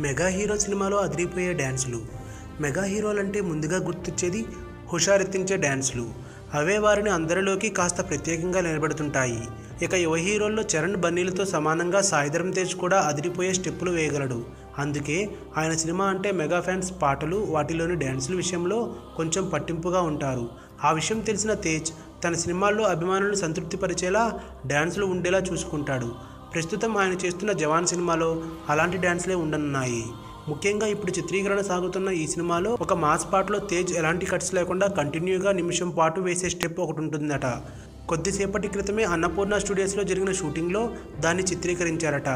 Mega hero సినిమాలో అదిరిపోయే డ్యాన్సులు మెగా హీరోలంటే ముందుగా గుర్తొచ్చేది హుషారెత్తించే డ్యాన్సులు అవే వారిని అందరిలోకి కాస్త ప్రత్యేకంగా నిలబెడుతుంటాయి. ఇక యువ హీరోల్లో చరణ్ బన్నీలతో సమానంగా సాయిధరం తేజ్ కూడా అదిరిపోయే స్టెప్పులు వేయగలడు. అందుకే ఆయన సినిమా అంటే మెగా ఫ్యాన్స్ పాటలు వాటిలోని డ్యాన్సుల విషయంలో కొంచెం పట్టింపుగా ఉంటారు. ఆ విషయం తెలిసిన తేజ్ తన సినిమాల్లో అభిమానులను సంతృప్తిపరిచేలా డ్యాన్సులు ఉండేలా చూసుకుంటాడు. ప్రస్తుతం ఆయన చేస్తున్న జవాన్ సినిమాలో అలాంటి డ్యాన్స్లే ఉండనున్నాయి. ముఖ్యంగా ఇప్పుడు చిత్రీకరణ సాగుతున్న ఈ సినిమాలో ఒక మాస్ పాటలో తేజ్ ఎలాంటి కట్స్ లేకుండా కంటిన్యూగా నిమిషం పాటు వేసే స్టెప్ ఒకటి ఉంటుందట. కొద్దిసేపటి క్రితమే అన్నపూర్ణ స్టూడియోస్లో జరిగిన షూటింగ్లో దాన్ని చిత్రీకరించారట.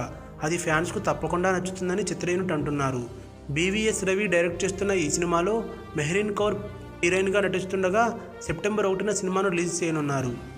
అది ఫ్యాన్స్కు తప్పకుండా నచ్చుతుందని చిత్ర యూనిట్ అంటున్నారు. బీవీఎస్ రవి డైరెక్ట్ చేస్తున్న ఈ సినిమాలో మెహరీన్ కౌర్ హీరోయిన్గా నటిస్తుండగా సెప్టెంబర్ ఒకటిన సినిమాను రిలీజ్ చేయనున్నారు.